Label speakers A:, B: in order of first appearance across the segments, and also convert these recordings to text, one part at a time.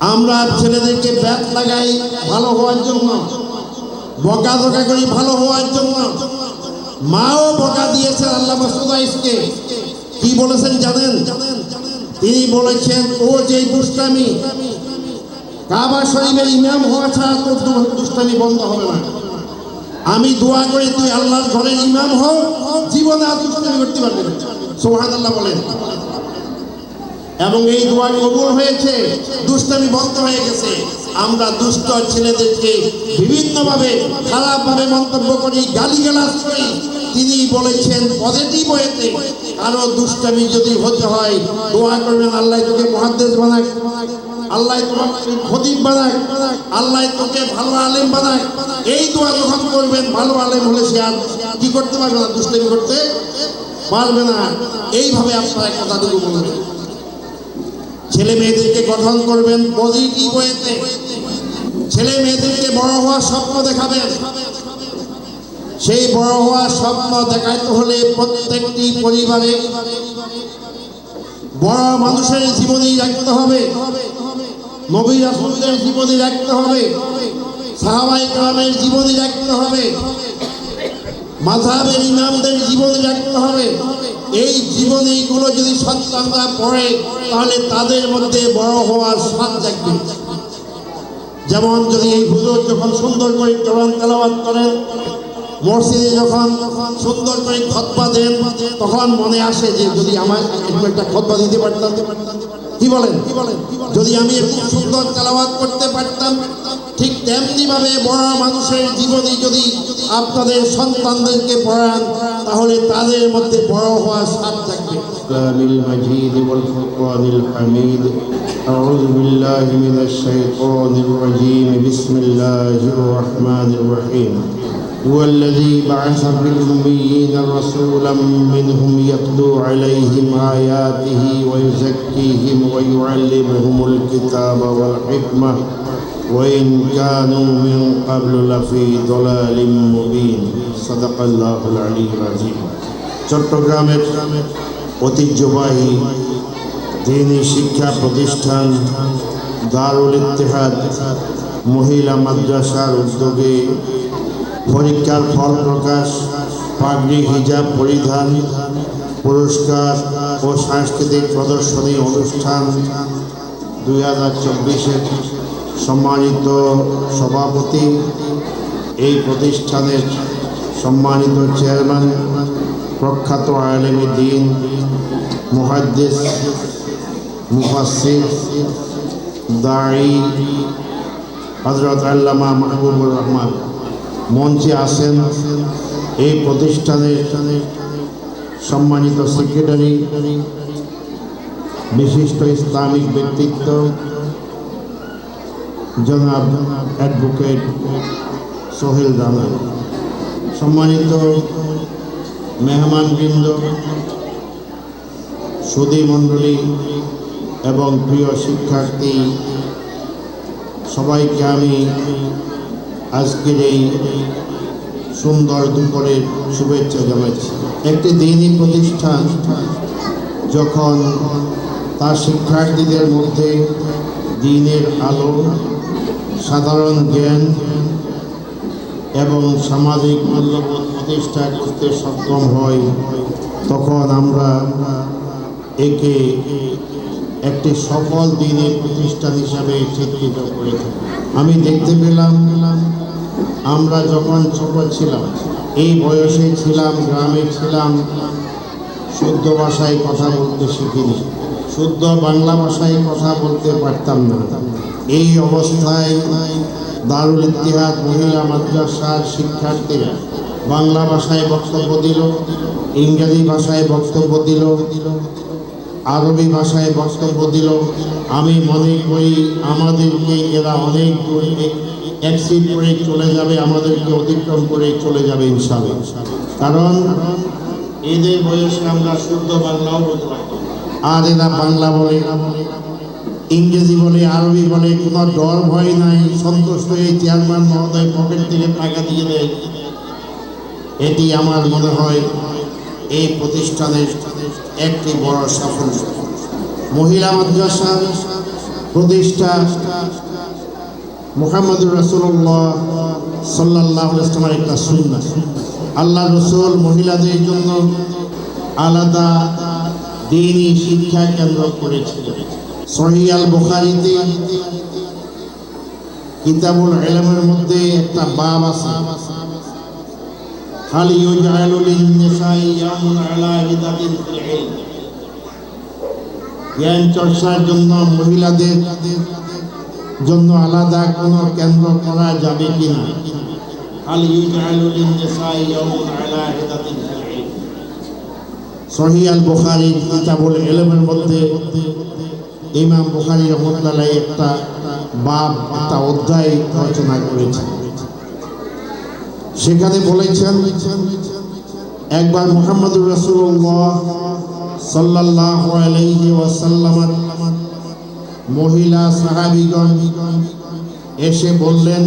A: আমরা ছেলেদেরকে ব্যাট লাগাই ভালো হওয়ার জন্য, বকা ধোকা করি ভালো হওয়ার জন্য। মাও বকা দিয়েছেন আল্লাহ মাসুদাইসকে কি বলেছেন জানেন? তিনি বলেছেন, ও যে দুষ্টামি, কাবা শরীফের ইমাম হওয়া ছাড়া তোর দুষ্টামি বন্ধ হবে না। আমি দোয়া করি তুই আল্লাহর ঘরের ইমাম হও জীবনে আর দুষ্টামি করতে পারবি সোহান আল্লাহ বলেন। এবং এই দোয়া কবুল হয়েছে। দুষ্টামি বন্ধ হয়ে গেছে। আমরা দুষ্ট ছেলেদেরকে বিভিন্নভাবে, খারাপভাবে মন্তব্য করি গালি গালিগালাজ করি। তিনি বলেছেন পজিটিভ হয়েছে। আরও দুষ্টামি যদি হতে হয়, দোয়া করবেন, আল্লাহ তোকে মহাদেশ বানাক। আল্লাহ তোমাকে খতিব বানাক। আল্লাহ তোকে ভালো আলেম বানায় এই দোয়া যখন করবেন, ভালো আলেম হলে সে আর কি করতে পারবে না দুষ্টামি করতে? পারবে না। এইভাবে আপনারা কথাটুকু বলবেন। ছেলে মেয়েদেরকে গঠন করবেন পজিটিভ ওয়েতে ছেলে মেয়েদেরকে বড় হওয়ার স্বপ্ন দেখাবেন। সেই বড় হওয়ার স্বপ্ন দেখাইতে হলে প্রত্যেকটি পরিবারে বড় মানুষের জীবনী রাখতে হবে। নবী রাসূলদের জীবনী রাখতে হবে। সাহাবাই কালামের জীবনী রাখতে হবে। মাঝাবের ইমামদের জীবনী রাখতে হবে। এই জীবনীগুলো যদি সন্তানরা পড়ে, তাহলে তাদের মধ্যে বড় হওয়ার স্বাদ থাকবে যেমন যদি এই হুজুর যখন সুন্দর করে কোরআন তেলাওয়াত করেন, মসজিদে যখন সুন্দর করে খতবা দেন, তখন মনে আসে যে যদি আমার একটা খতবা দিতে পারতাম। কি বলেন? কি বলেন যদি আমি এরকম সুন্দর তেলাওয়াত করতে পারতাম, ঠিক তেমনি ভাবে বড় মানুষের জীবনী যদি আপনাদের সন্তানদেরকে পড়ান তাহলে তাদের মধ্যে বড় হওয়ার স্বাদ থাকবে
B: الكلام المجيد والفرقان الحميد أعوذ بالله من الشيطان الرجيم بسم الله الرحمن الرحيم هو الذي بعث في الأميين رسولا منهم يتلو عليهم آياته ويزكيهم ويعلمهم الكتاب والحكمة وإن كانوا من قبل لفي ضلال مبين صدق الله العلي العظيم চট্টগ্রামের ঐতিহ্যবাহী দিনী শিক্ষা প্রতিষ্ঠান দারুল ইত্তেহাদ মহিলা মাদ্রাসার উদ্যোগে পরীক্ষার ফল প্রকাশ পাগড়ি হিজাব পরিধান পুরস্কার ও সাংস্কৃতিক প্রদর্শনী অনুষ্ঠান দুই হাজার চব্বিশের সম্মানিত সভাপতি, এই প্রতিষ্ঠানের সম্মানিত চেয়ারম্যান, প্রখ্যাত আলেমী দিন, মুহাদ্দিস মুফাসির দাড়ি হজরত আল্লামা মাহবুবুর রহমান। মঞ্চে আসেন এই প্রতিষ্ঠানের সম্মানিত সেক্রেটারি, বিশিষ্ট ইসলামিক ব্যক্তিত্ব জনাব অ্যাডভোকেট সোহেল রানা সম্মানিত মেহমানবৃন্দ সুদী মণ্ডলী এবং প্রিয় শিক্ষার্থী, সবাইকে আমি আজকের এই সুন্দর দুপুরের শুভেচ্ছা জানাচ্ছি। একটি দিনই প্রতিষ্ঠান যখন তার শিক্ষার্থীদের মধ্যে দিনের আলো সাধারণ জ্ঞান এবং সামাজিক মূল্যবোধ প্রতিষ্ঠা করতে সক্ষম হয় তখন আমরা একে একটি সফল দিনের প্রতিষ্ঠান হিসাবে চিত্রিত করে আমি দেখতে পেলাম, আমরা যখন ছোট ছিলাম, এই বয়সে ছিলাম, গ্রামে ছিলাম, শুদ্ধ ভাষায় কথা বলতে শিখিনি। শুদ্ধ বাংলা ভাষায় কথা বলতে পারতাম না। এই অবস্থায় দারুল ইতিহাদ মহিলা মাদ্রাসার শিক্ষার্থীরা বাংলা ভাষায় বক্তব্য দিল, ইংরেজি ভাষায় বক্তব্য দিল, আরবি ভাষায় বক্তব্য দিল। আমি মনে করি আমাদেরকে এরা অনেক অ্যাক্সিড করে চলে যাবে, আমাদেরকে অতিক্রম করে চলে যাবে ইনশাআল্লাহ। কারণ এদের বয়সে আমরা শুদ্ধ বাংলাও বলতে পারি আর এরা বাংলা বলে, ইংরেজি বলে, আরবি বলে, কোনো ডর ভয় নাই, সন্তুষ্ট এই চেয়ারম্যান মহোদয় পকেট থেকে টাকা দিয়ে দেয়। এটি আমার মনে হয় এই প্রতিষ্ঠানের একটি বড় সাফল্য। মহিলা মাদ্রাসা প্রতিষ্ঠা মোহাম্মদুর রসুল্লাহ সাল্লাহ ইসলামের একটা সুন্না আল্লাহ রসুল মহিলাদের জন্য আলাদা দিনই শিক্ষা কেন্দ্র করেছিলেন সহিয়াল বুখারিতে কিতাবুল এলমের মধ্যে একটা বাব আছে هل يجعل للنساء يوم على عدد العلم জ্ঞান চর্চার জন্য মহিলাদের জন্য আলাদা কোনো কেন্দ্র করা যাবে কিনা هل يجعل للنساء يوم على عدد সহিয়াল বোখারি, কিতাবুল এলেমের মধ্যে ইমাম বোখারি রহমতুল্লাহ একটা বাপ, একটা অধ্যায় রচনা করেছেন। সেখানে বলেছেন, একবার মোহাম্মদুর রসুল্লাহ সাল্লাহ আলহি ওয়াসাল্লামার মহিলা সাহাবিগণ এসে বললেন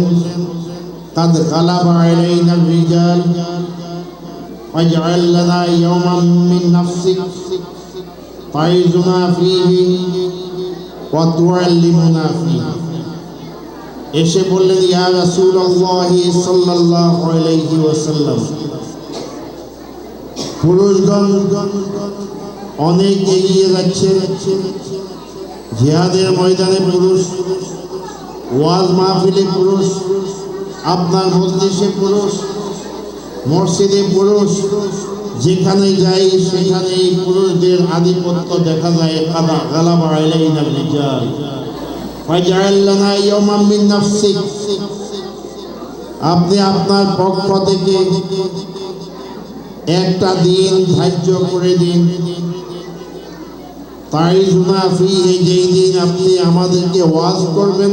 B: তাদ গালাবা আলাইনা রিজাল واجعل لنا يوما من نفسك تعيذنا فيه وتعلمنا فيه এসে বললেন ইয়া রাসূলুল্লাহ সাল্লাল্লাহু আলাইহি ওয়াসাল্লাম পুরুষগণ অনেক এগিয়ে যাচ্ছে জিহাদের ময়দানে পুরুষ ওয়াজ মাহফিলে পুরুষ আপনার মজলিসে পুরুষ মসজিদে পুরুষ যেখানে যাই সেখানে পুরুষদের আধিপত্য দেখা যায়। কাদা ইয়াওমান মিন নাফসিক। আপনি আপনার পক্ষ থেকে একটা দিন ধার্য করে দিন। তাই জুনা ফিহে যেই দিন আপনি আমাদেরকে ওয়াজ করবেন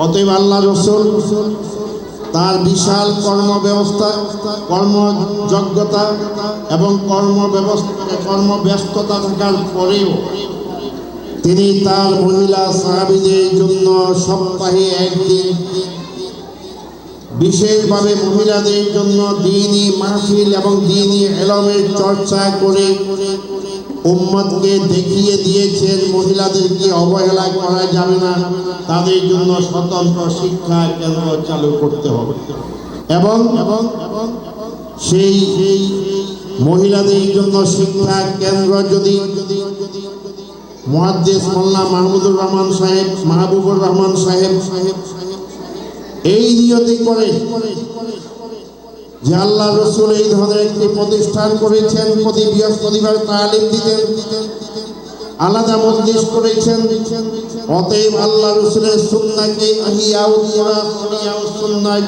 B: অতএব আল্লাহ রসুল তার বিশাল কর্ম ব্যবস্থা কর্মযোগ্যতা এবং কর্ম কর্মব্যস্ততা থাকার পরেও তিনি তার মহিলা সাহাবিদের জন্য সপ্তাহে একদিন বিশেষভাবে মহিলাদের জন্য দিনই মাহফিল এবং দিনই এলমের চর্চা করে উম্মতকে দেখিয়ে দিয়েছেন, মহিলাদেরকে অবহেলা করা যাবে না। তাদের জন্য স্বতন্ত্র শিক্ষা কেন্দ্র চালু করতে হবে? এবং এবং সেই সেই মহিলাদের জন্য শিক্ষা কেন্দ্র যদি মহাদ্দেশ মোল্লা মাহমুদুর রহমান সাহেব, মাহবুবুর রহমান সাহেব সাহেব এই নিয়তি করে যে আল্লাহ রসুল এই ধরনের একটি প্রতিষ্ঠান করেছেন, প্রতি বৃহস্পতিবার তালিম দিতেন, আলাদা মজলিস করেছেন। অতএব আল্লাহ রসুলের সুন্নাকে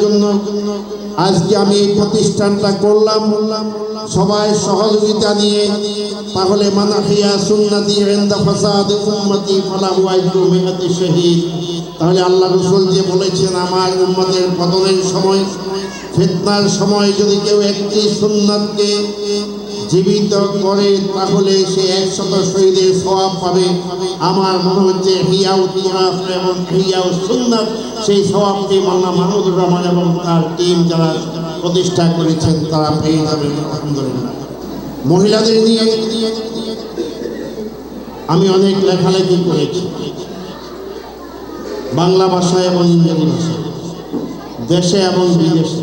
B: জন্য আজকে আমি এই প্রতিষ্ঠানটা করলাম। বললাম সবাই সহযোগিতা নিয়ে, তাহলে মানাহিয়া সুন্নাতি ইনদা ফাসাদ উম্মতি ফালাহু আজরু মিআতি শহীদ। তাহলে আল্লাহ রসুল যে বলেছেন, আমার উম্মতের পতনের সময়, ফিতনার সময় যদি কেউ একটি সুন্নাতকে জীবিত করে, তাহলে সে একশত শহীদের সওয়াব পাবে। আমার মনে হচ্ছে হিয়াউ তিরাফ এবং হিয়াউ সুন্নাত, সেই সওয়াবটি মাওলানা মাহমুদুর রহমান এবং তার টিম যারা প্রতিষ্ঠা করেছেন তারা পেয়ে যাবেন, আলহামদুলিল্লাহ। মহিলাদের নিয়ে আমি অনেক লেখালেখি করেছি। বাংলা ভাষায় এবং ইংরেজি ভাষায় দেশে এবং বিদেশে।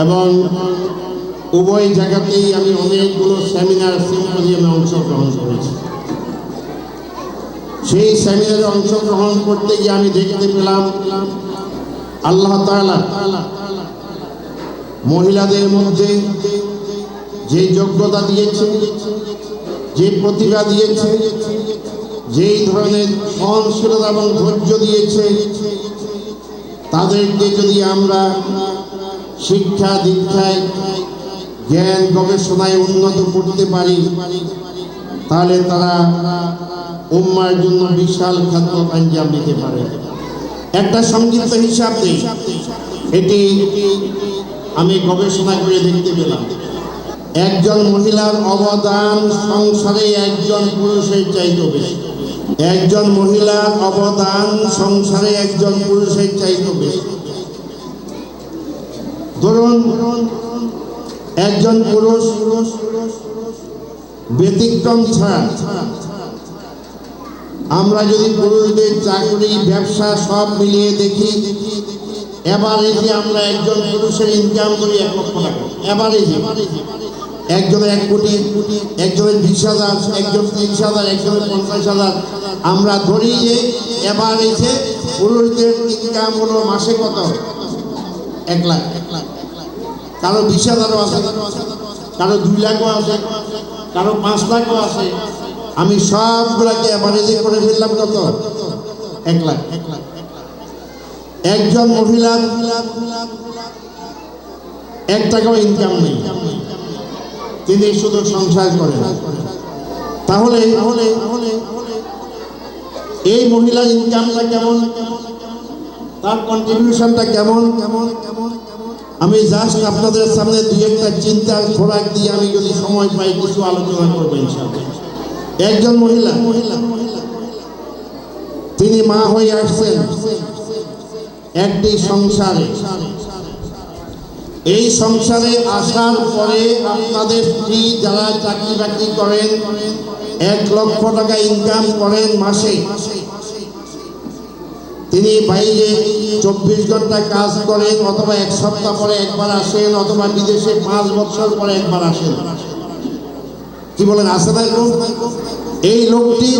B: এবং উভয় জায়গাতেই আমি অনেকগুলো সেমিনার, সিম্পোজিয়ামে অংশগ্রহণ করেছি। সেই সেমিনারে অংশগ্রহণ করতে গিয়ে আমি দেখতে পেলাম, আল্লাহ তাআলা মহিলাদের মধ্যে যে যোগ্যতা দিয়েছে, যে প্রতিভা দিয়েছে, যেই ধরনের সহনশীলতা এবং ধৈর্য দিয়েছে, তাদেরকে যদি আমরা শিক্ষা, দীক্ষায়, জ্ঞান, গবেষণায় উন্নত করতে পারি, তাহলে তারা উম্মার জন্য বিশাল খাদ্য আঞ্জাম দিতে পারে। একটা সংক্ষিপ্ত হিসাব এটি আমি গবেষণা করে দেখতে পেলাম, একজন মহিলার অবদান সংসারে একজন পুরুষের চাইতে বেশি। একজন মহিলার অবদান সংসারে একজন পুরুষের চাইতে বেশি। ধরুন, একজন পুরুষ ব্যতিক্রম ছাড়া, আমরা যদি পুরুষদের চাকরি, ব্যবসা সব মিলিয়ে দেখি এভারেজে আমরা একজন পুরুষের ইনকাম করি, এক লক্ষ টাকা। এভারেজে একজনের এক কোটি, একজনের বিশ হাজার, একজন তিরিশ হাজার, একজনের পঞ্চাশ হাজার। আমরা ধরি যে এভারেজে পুরুষদের ইনকাম হলো মাসে কত? এক লাখ। কারও বিশ হাজারও আছে, কারও দুই লাখও আছে, কারও পাঁচ লাখও আছে। আমি সবগুলাকে অ্যাভারেজে করে ফেললাম কত? এক লাখ। এক একজন মহিলা, এক টাকাও ইনকাম নেই। তিনি শুধু সংসার করেন। তাহলে তাহলে এই মহিলার ইনকামটা কেমন? তার কন্ট্রিবিউশনটা কেমন? কেমন কেমন আমি জাস্ট আপনাদের সামনে দুই একটা চিন্তার খোরাক দিয়ে আমি যদি সময় পাই, কিছু আলোচনা করব ইনশাআল্লাহ। একজন মহিলা মহিলা, তিনি মা হয়ে আসছেন। একটি সংসারে। এই সংসারে আসার পরে আপনাদের স্ত্রী যারা চাকরি বাকরি করেন, এক লক্ষ টাকা ইনকাম করেন মাসে। তিনি বাইরে চব্বিশ ঘণ্টা কাজ করেন অথবা এক সপ্তাহ পরে একবার আসেন অথবা বিদেশে পাঁচ বছর পরে একবার আসেন। কি বলেন আসে না এই লোকটি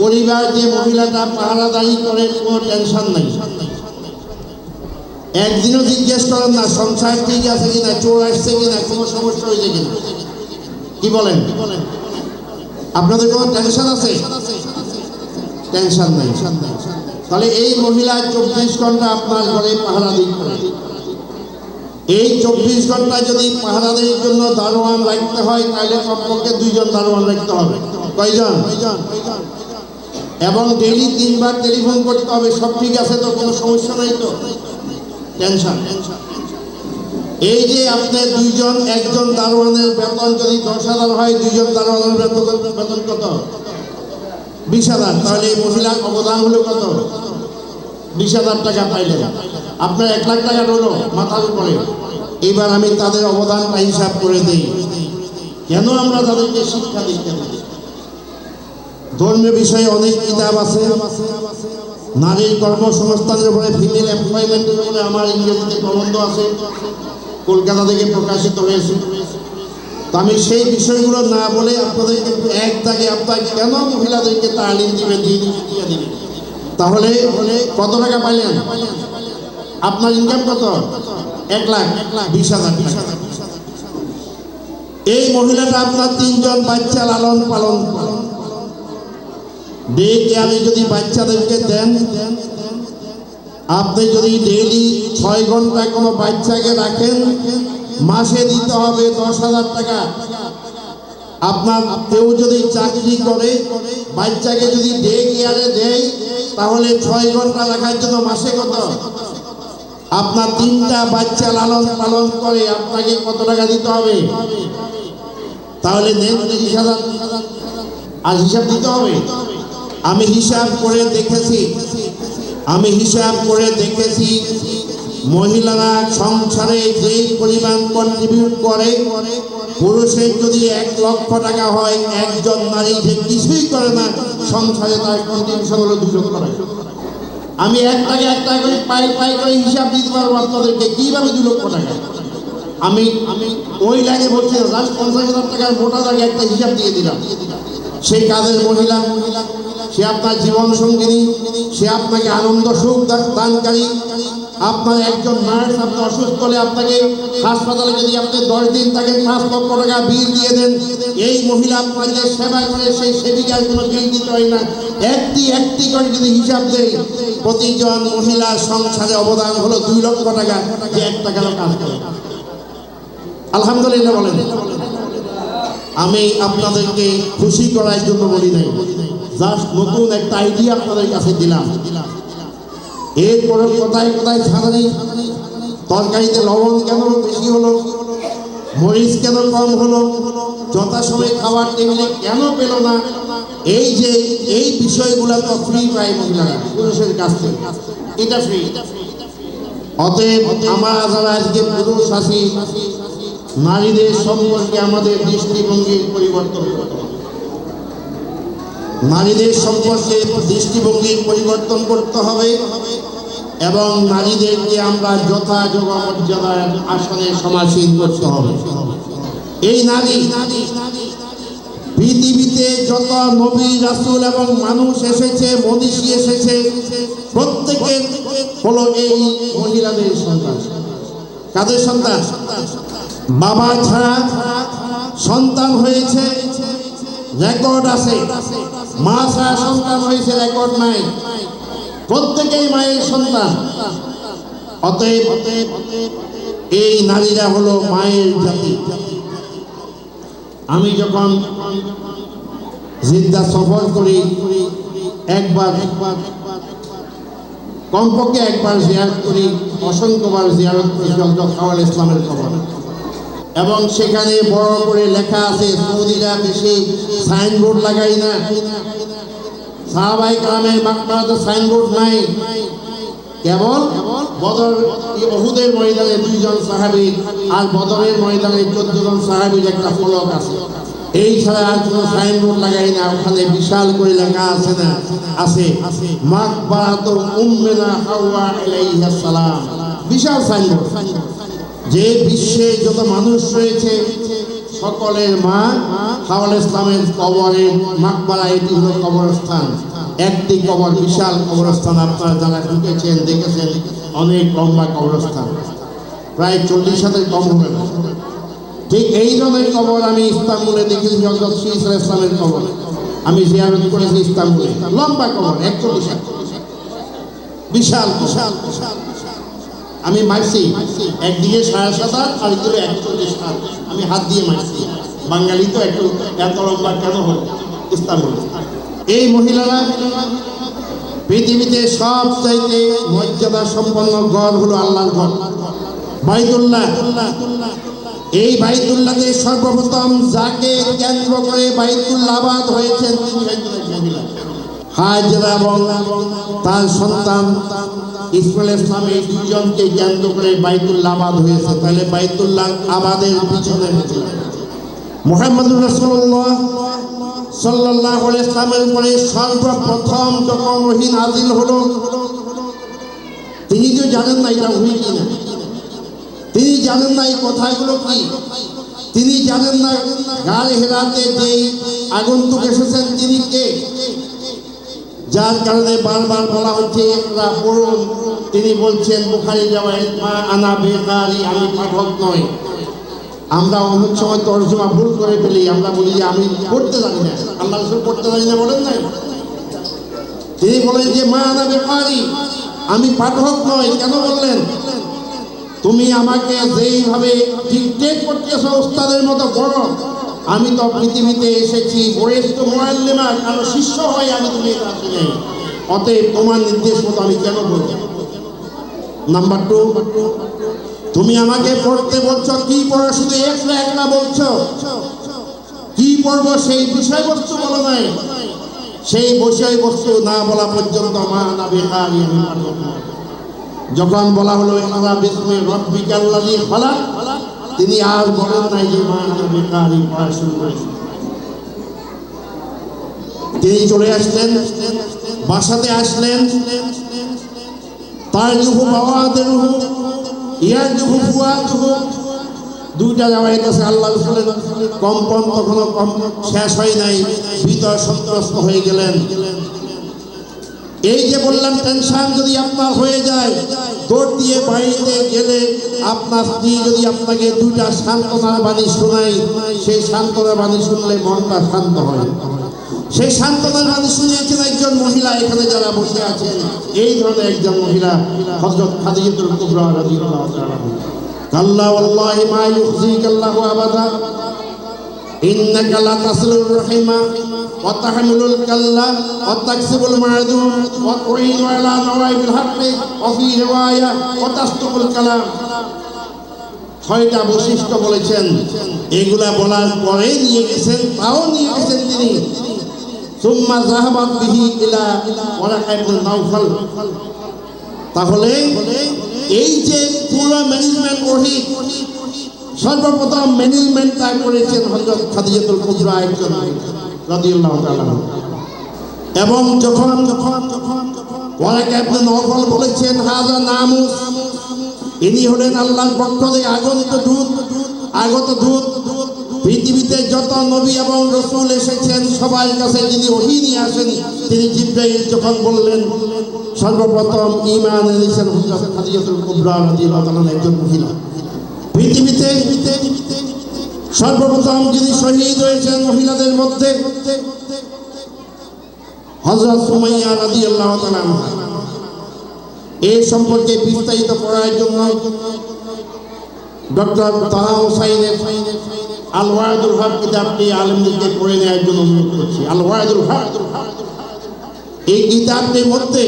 B: পরিবার যে মহিলাটা পাহারাদারি করেন কোনো টেনশন নাই। একদিনও জিজ্ঞেস করেন না, সংসার ঠিক আছে কিনা, চোর আসছে কিনা, কোনো সমস্যা হয়েছে কিনা। কি বলেন? আপনাদের কোনো টেনশন আছে? টেনশন নাই। তাহলে এই মহিলা চব্বিশ ঘণ্টা আপনার ঘরে পাহারা দিন। এই চব্বিশ ঘণ্টা যদি পাহারাদের জন্য দারোয়ান রাখতে হয়, তাহলে কমপক্ষে দুইজন দারোয়ান রাখতে হবে। কয়জন? এবং ডেইলি তিনবার টেলিফোন করতে হবে, সব ঠিক আছে তো, কোনো সমস্যা নাই তো? টেনশন। এই যে আপনার দুইজন, একজন দারোয়ানের বেতন, যদি দশ হাজার হয়, দুইজন দারোয়ানের বেতন বেতন কত? বিশ হাজার। তাহলে এই মহিলার অবদান হলো কত? বিশ হাজার টাকা পাইলেন। আপনার এক লাখ টাকা হলো মাথার উপরে। এবার আমি তাদের অবদানটা হিসাব করে দিই। কেন আমরা তাদেরকে শিক্ষা দিতে? ধর্মীয় বিষয়ে অনেক কিতাব আছে। নারীর কর্মসংস্থানের উপরে ফিমেল এমপ্লয়মেন্টের উপরে আমার ইংরেজিতে প্রবন্ধ আছে, কলকাতা থেকে প্রকাশিত হয়েছে। তো আমি সেই বিষয়গুলো না বলে আপনাদেরকে এক দাগে আপনার কেন মহিলাদেরকে তালিম দিবেন দিয়ে দিবেন দিয়ে দিবেন তাহলে কত টাকা পাইলেন? আপনার ইনকাম কত? এক লাখ এক লাখ বিশ হাজার বিশ হাজার। এই মহিলাটা আপনার তিনজন বাচ্চা লালন পালন করেন ডে কেয়ারে যদি বাচ্চাদেরকে দেন, আপনি যদি ডেইলি ছয় ঘণ্টা কোনো বাচ্চাকে রাখেন, মাসে দিতে হবে দশ হাজার টাকা। আপনার কেউ যদি চাকরি করে, বাচ্চাকে যদি ডে কেয়ারে দেয়, তাহলে ছয় ঘণ্টা রাখার জন্য মাসে কত? আপনার তিনটা বাচ্চা লালন পালন করে আপনাকে কত টাকা দিতে হবে? তাহলে নেন তিরিশ হাজার। আর হিসাব দিতে হবে? আমি হিসাব করে দেখেছি। আমি হিসাব করে দেখেছি, মহিলারা সংসারে যে পরিমাণ কন্ট্রিবিউট করে, পুরুষের যদি এক লক্ষ টাকা হয়, একজন নারী যে কিছুই করে না, সংসারে তার কন্ট্রিবিউশন হলো দুশো টাকা আমি এক টাকা এক টাকা করে পাই পাই করে হিসাব দিতে পারব আপনাদেরকে, কীভাবে দু লক্ষ টাকা? আমি আমি ওই লাগে বলছি, লাস্ট পঞ্চাশ হাজার টাকার মোটা দাগে একটা হিসাব দিয়ে দিলাম। সেই কাজের মহিলা মহিলা সে আপনার জীবন সঙ্গিনী, সে আপনাকে আনন্দ, সুখ দানকারী। আপনার একজন নার্স আপনি অসুস্থ হলে আপনাকে হাসপাতালে যদি আপনি দশ দিন তাকে পাঁচ লক্ষ টাকা বিল দিয়ে দেন, এই মহিলা আপনার যে সেবা করে, সেই সেবিকার কোনো বিল দিতে হয় না। একটি একটি করে যদি হিসাব দেয়, প্রতিজন মহিলার সংসারে অবদান হলো দুই লক্ষ টাকা, যে এক টাকারও কাজ করে? আলহামদুলিল্লাহ বলেন।
A: আমি আপনাদেরকে খুশি করার জন্য বলি নাই। জাস্ট নতুন একটা আইডিয়া আপনাদের কাছে দিলাম। এরপরে কোথায় কোথায় ছাড়ানি তরকারিতে লবণ কেন বেশি হলো, মরিচ কেন কম হলো, যথাসময়ে খাবার টেবিলে কেন পেল না, এই যে, এই বিষয়গুলো তো ফ্রি পায় মহিলারা পুরুষের কাছ থেকে। এটা ফ্রি অতএব আমরা যারা আজকে পুরুষ আছি, নারীদের সম্পর্কে আমাদের দৃষ্টিভঙ্গির পরিবর্তন হবে। নারীদের সম্পর্কে দৃষ্টিভঙ্গি পরিবর্তন করতে হবে এবং নারীদেরকে আমরা যথাযোগ্য মর্যাদার আসনে সমাসীন করতে হবে। এই নারী পৃথিবীতে যত নবী, রাসুল এবং মানুষ এসেছে, মনীষী এসেছে, প্রত্যেকের হলো এই মহিলাদের সন্তান। কাদের সন্তান? বাবা ছাড়া সন্তান হয়েছে রেকর্ড আছে। মা ছাড়া সন্তান হয়েছে রেকর্ড নাই। প্রত্যেকেই মায়ের সন্তান। অতএব এই নারীরা হলো মায়ের জাতি। আমি যখন জিদ্দা সফর করি, একবার, কমপক্ষে একবার জিয়ারত করি, অসংখ্যবার জিয়ারত করি, ডক্টর খাওয়াল ইসলামের খবর। এবং সেখানে বড় করে লেখা আছে, সৌদিরা বেশি সাইনবোর্ড লাগাই না। সাহাবাই সাইনবোর্ড নাই। কেবল বদর ময়দানে দুইজন সাহাবি আর বদরের ময়দানে চোদ্দ জন সাহাবির একটা ফলক আছে। এই ছাড়া আর কোনো সাইনবোর্ড লাগাই না, ওখানে বিশাল করে লেখা আছে না, আছে মাকবারাত উম্মেনা হাওয়া সালাম। বিশাল সাইনবোর্ড। যে বিশ্বে যত মানুষ রয়েছে, সকলের মা হাওয়াল ইসলামের কবরের মাকবারা, এটি হলো কবরস্থান। একটি কবর, বিশাল কবরস্থান, আপনারা যারা ঢুকেছেন, দেখেছেন, অনেক লম্বা কবরস্থান। প্রায় চল্লিশ হাজার কম হবে। ঠিক এই ধরনের কবর আমি ইস্তাম্বুলে দেখেছি হজরত শীষ ইসলামের কবর। আমি জিয়ারত করেছি ইস্তাম্বুলে। লম্বা কবর, একচল্লিশ বিশাল বিশাল বিশাল আমি মারছি, একদিকে সাড়ে সাত হাত আর একদিকে একচল্লিশ হাত। আমি হাত দিয়ে মারছি। বাঙালি তো একটু এত লম্বা কেন হল? ইস্তাম্বুল এই মহিলারা পৃথিবীতে সব চাইতে মর্যাদা সম্পন্ন গড় হলো আল্লাহর ঘর বাইতুল্লাহ। এই বাইতুল্লাহতে সর্বপ্রথম যাকে কেন্দ্র করে বাইতুল্লাবাদ হয়েছেন তিনি হাজরা তার সন্তান ইসমাইল ইসলাম এই দুজনকে কেন্দ্র করে বাইতুল্লাহ আবাদ হয়েছে। তাহলে বাইতুল্লাহ আবাদের পিছনে মোহাম্মদুর রসুল্লাহ সাল্লাহ ইসলামের উপরে সর্বপ্রথম যখন ওহি নাজিল হলো, তিনি তো জানেন না এটা ওহি কি না? তিনি জানেন না এই কথাগুলো কি? তিনি জানেন না গাড় হেরাতে যেই আগন্তুক এসেছেন তিনি কে? যার কারণে বারবার বলা হচ্ছে পড়ুন। তিনি বলছেন, বুখারি যাওয়ায় মা আনা বেকারি আমি পাঠক নই। আমরা অনেক সময় তর্জমা ভুল করে ফেলি, আমরা বলি যে আমি পড়তে জানি না। আল্লাহ রসুল পড়তে জানি না, বলেন নাই? তিনি বলেন যে, মা আনা বেকারি আমি পাঠক নই। কেন বললেন? তুমি আমাকে যেইভাবে ডিকটেট করতেছ, ওস্তাদের মতো বড় আমি তো পৃথিবীতে এসেছি বয়স তো মোয়াল্লেমা কারও শিষ্য হয় আমি তুমি অতএব তোমার নির্দেশ মতো আমি কেন বলব? নাম্বার টু তুমি আমাকে পড়তে বলছো, কি পড়ো শুধু একলা একলা বলছো? কি পড়ব সেই বিষয়বস্তু বলো নাই? সেই বিষয়বস্তু না বলা পর্যন্ত মা না বেকারি যখন বলা হলো ইকরা বিসমি রব্বিকাল্লাযী খালাক তিনি আর বলেন নাই যে মা আমি বেকারি পড়া শুরু করেছি। তিনি চলে আসলেন, বাসাতে আসলেন। তার জুহু বাবাদের রুহু ইয়ার জুহু ফুয়া জুহু দুইটা জামাই কাছে আল্লাহ রসুলের কম্পন তখনও কম শেষ হয় নাই, ভিতর সন্ত্রস্ত হয়ে গেলেন। এই যে বললাম টেনশন যদি আপনার হয়ে যায়, দৌড় দিয়ে বাড়িতে গেলে আপনার স্ত্রী যদি আপনাকে দুইটা সান্ত্বনার বাণী শোনায়, সেই সান্ত্বনার বাণী শুনলে মনটা শান্ত হয়। সেই সান্ত্বনার বাণী শুনিয়েছেন একজন মহিলা, এখানে যারা বসে আছেন, এই ধরনের একজন মহিলা হজরত খাদিজাতুল কুবরা রাদিয়াল্লাহু তাআলা কাল্লা ওয়াল্লাহি মা ইউখজিকা আল্লাহু আবাদা, ইন্নাকা লা তাসলুর রহিমা মা'দুম ওয়া তুইনু আলা নওয়াইবিল হাক্কি ওয়া ফি রিওয়ায়া ওয়া তাসদুকুল কালাম ছয়টা বৈশিষ্ট্য বলেছেন। এগুলা বলার পরে নিয়ে গেছেন, তাও নিয়ে গেছেন তিনি। সুম্মা জাহাবাত বিহি ইলা ওয়ারাকা ইবনে নাওফাল তাহলে এই যে পুরো ম্যানেজমেন্ট ওহি, সর্বপ্রথম ম্যানেজমেন্টটা করেছেন হযরত খাদিজাতুল কুবরা একজন। এবং যখন যখন নাওফাল বলেছেন, হাযা নামুস। ইনি হলেন আল্লাহর পক্ষ আগত দূত আগত দূত। পৃথিবীতে যত নবী এবং রসুল এসেছেন, সবার কাছে যিনি ওহি নিয়ে আসেন, তিনি জিব্রাইল যখন বললেন, সর্বপ্রথম ইমান এনেছেন হযরত খাদিজাতুল কুবরা রাদিয়াল্লাহু তাআলা একজন মহিলা। পৃথিবীতে সর্বপ্রথম যিনি শহীদ হয়েছেন মহিলাদের মধ্যে হযরত সুমাইয়া তাআলা আনহা। এই সম্পর্কে বিস্তারিত পড়ার জন্য ডক্টর তাহা হোসাইনের আল ওয়াহিদুল হক কিতাবটি আলমদেরকে পড়ে নেওয়ার জন্য অনুরোধ করছি। আল ওয়াহিদুল হক। এই কিতাবটির মধ্যে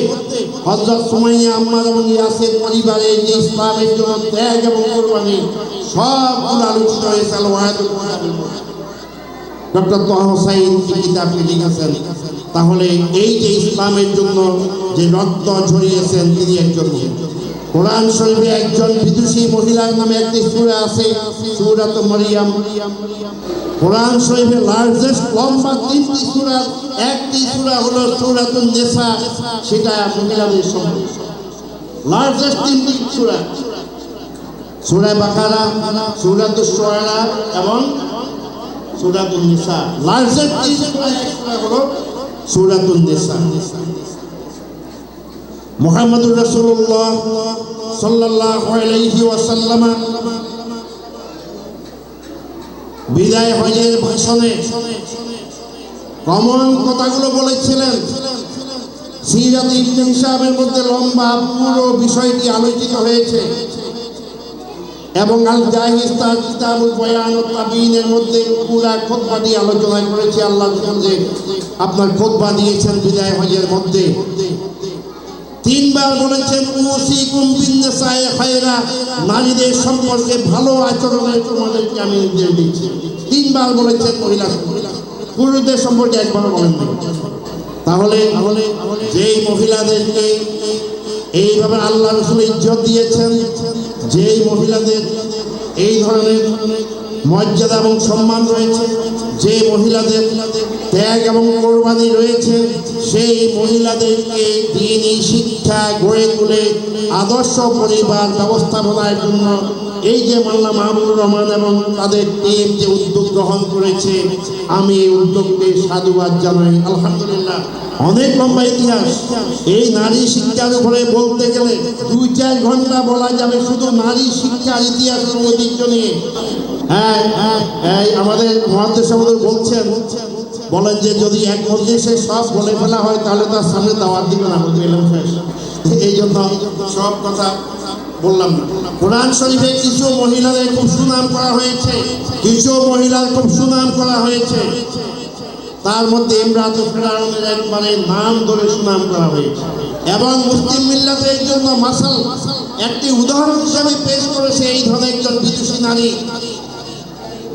A: হজরত সুমাইয়া আম্মার এবং ইয়াসের পরিবারে যে ইসলামের জন্য ত্যাগ এবং কোরবানি সবগুলো আলোচিত হয়েছে ডক্টর তোহা হোসাইন এই কিতাবটি লিখেছেন তাহলে এই যে ইসলামের জন্য যে রক্ত ঝরিয়েছেন তিনি একজন। কোরআন শরীফে একজন বিদুষী মহিলার নামে একটি সূরা আছে, সূরাত মরিয়াম। কোরআন শরীফে লার্জেস্ট লম্বা তিনটি সূরা, একটি সূরা হলো সূরাতুন নিসা, সেটা মহিলাদের সম্পর্কে লার্জেস্ট তিনটি সূরা সূরা বাকারা সূরাতুশ শুআরা এবং সূরাতুন নিসা। লার্জেস্ট তিন সূরা, এক সূরা হলো নিসা। মুহাম্মদুর রাসূলুল্লাহ সাল্লাল্লাহু আলাইহি ওয়াসাল্লাম বিদায় হজের ভাষণে কমন কথাগুলো বলেছিলেন। সিরাত ইবনে হিসাবের মধ্যে লম্বা, পুরো বিষয়টি আলোচিত হয়েছে। এবং আল জাহিজ তার কিতাবুল বয়ান ও তাবিনের মধ্যে পুরা খোদবা দিয়ে আলোচনা করেছে। আল্লাহ আপনার খোদবা দিয়েছেন বিদায় হজের মধ্যে। তিনবার বলেছেন উসি কুম্বিন্নে সায়ে খায়রা, নারীদের সম্পর্কে ভালো আচরণের তোমাদেরকে আমি নির্দেশ দিচ্ছি তিনবার বলেছেন, মহিলা, পুরুষদের সম্পর্কে একবার বলেন তাহলে, যেই মহিলাদেরকে এইভাবে আল্লাহ রসুল ইজ্জত দিয়েছেন, যেই মহিলাদের এই ধরনের মর্যাদা এবং সম্মান রয়েছে যে মহিলাদের ত্যাগ এবং কোরবানি রয়েছে সেই মহিলাদেরকে দিনই শিক্ষা গড়ে তুলে আদর্শ পরিবার ব্যবস্থাপনার জন্য এই যে মাল্লা মাহমুদুর রহমান এবং তাদের টিম যে উদ্যোগ গ্রহণ করেছে, আমি এই উদ্যোগকে সাধুবাদ জানাই। আলহামদুলিল্লাহ। অনেক লম্বা ইতিহাস। এই নারী শিক্ষার উপরে বলতে গেলে দুই চার ঘণ্টা বলা যাবে শুধু নারী শিক্ষার ইতিহাস ঐতিহ্য নিয়ে। হ্যাঁ হ্যাঁ এই আমাদের মহাদেশ বলছেন বলেন যে যদি এক মধ্যে সব বলে ফেলা হয়, তাহলে তার সামনে দাওয়াত দিবে না। বলতে এলাম শেষ। এই জন্য সব কথা বললাম না। কোরআন শরীফে কিছু মহিলাদের খুব সুনাম করা হয়েছে। কিছু মহিলার খুব সুনাম করা হয়েছে। তার মধ্যে ইমরাত ফেরাউনের একবারে নাম ধরে সুনাম করা হয়েছে। এবং মুসলিম মিল্লাতের জন্য মাসাল একটি উদাহরণ হিসাবে পেশ করেছে এই ধরনের একজন বিদুষী নারী।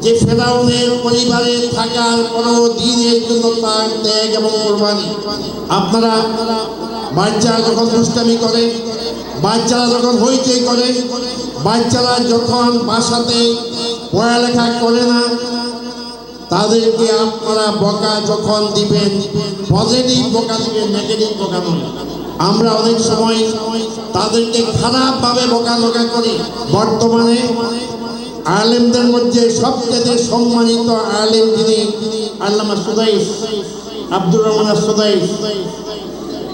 A: যে ফেরাউনের পরিবারে থাকার কোনো দিনের জন্য তার ত্যাগ এবং কোরবানি। আপনারা বাচ্চারা যখন দুষ্টামি করে, বাচ্চারা যখন হইচই করে, বাচ্চারা যখন বাসাতে পড়ালেখা করে না, তাদেরকে আপনারা বকা যখন দিবেন পজিটিভ বকা দিবেন নেগেটিভ বকা নয় আমরা অনেক সময় তাদেরকে খারাপভাবে বকাঝকা করি। বর্তমানে আলেমদের মধ্যে সবচেয়ে সম্মানিত আলেম যিনি আল্লামা সুদাইস, আব্দুর রহমান সুদাইস।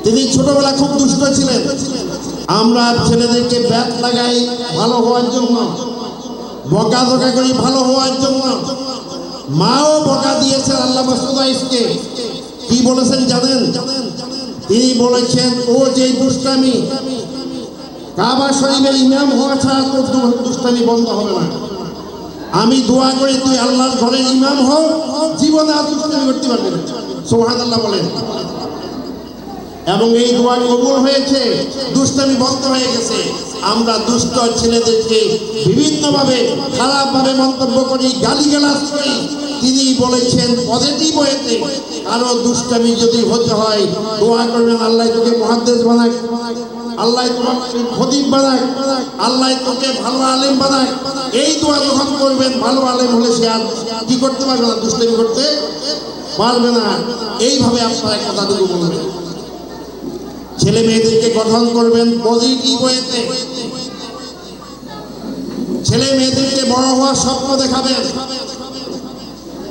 A: তিনি ছোটবেলা খুব দুষ্ট ছিলেন। আমরা ছেলেদেরকে ব্যাট লাগাই ভালো হওয়ার জন্য, বকা ধকা করি ভালো হওয়ার জন্য। মাও বকা দিয়েছেন আল্লাহ সুদাইসকে। কি বলেছেন জানেন? তিনি বলেছেন, ও যে দুষ্টামি, কাবা শরীফের ইমাম হওয়া ছাড়া তোর দুষ্টামি বন্ধ হবে না। আমি দোয়া করি তুই আল্লাহর ঘরের ইমাম হও জীবনে আর করতে পারবে না। সোহান আল্লাহ বলেন। এবং এই দোয়া কবুল হয়েছে, দুষ্টামি বন্ধ হয়ে গেছে। আমরা দুষ্ট ছেলেদেরকে বিভিন্নভাবে, খারাপভাবে মন্তব্য করি, গালিগালাজ করি। তিনি বলেছেন, পজিটিভ হয়েছে। কারও দুষ্টামি যদি হতে হয়, দোয়া করবেন, আল্লাহ তোকে মহাদ্দেশ বানাক। আল্লাহ তোমাকে খতিব বানাক আল্লাহ তোকে ভালো আলেম বানাক এই দোয়া যখন করবেন, ভালো আলেম হলে সে আর কি করতে পারবে না, দুষ্টামি করতে পারবে না। এইভাবে আপনারা কথাটুকু বলবেন। ছেলে মেয়েদেরকে গঠন করবেন পজিটিভ ওয়েতে। ছেলে মেয়েদেরকে বড় হওয়ার স্বপ্ন দেখাবেন।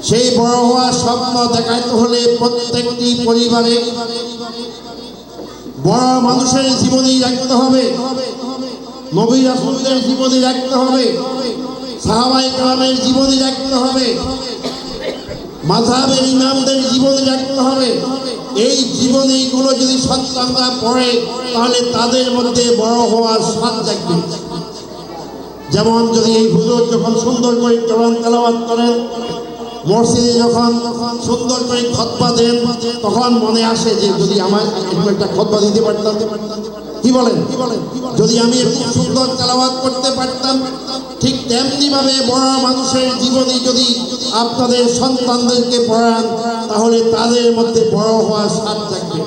A: সেই বড় হওয়ার স্বপ্ন দেখাইতে হলে প্রত্যেকটি পরিবারে বড় মানুষের জীবনী রাখতে হবে। নবী রাসুলদের জীবনী রাখতে হবে। সাহাবাই কালামের জীবনী রাখতে হবে। মাঝাবের ইমামদের জীবনী রাখতে হবে। এই জীবনীগুলো যদি সন্তানরা পড়ে, তাহলে তাদের মধ্যে বড় হওয়ার স্বাদ থাকবে যেমন যদি এই হুজুর যখন সুন্দর করে কোরআন তেলাওয়াত করেন মসজিদে যখন সুন্দর করে খতপা দেন, তখন মনে আসে যে যদি আমার একটু খতপা দিতে পারতাম। কি বলেন? কি বলেন যদি আমি একটু সুন্দর তেলাওয়াত করতে পারতাম, ঠিক তেমনি ভাবে বড় মানুষের জীবনে যদি আপনাদের সন্তানদেরকে পড়ান, তাহলে তাদের মধ্যে বড় হওয়ার স্বাদ থাকবে।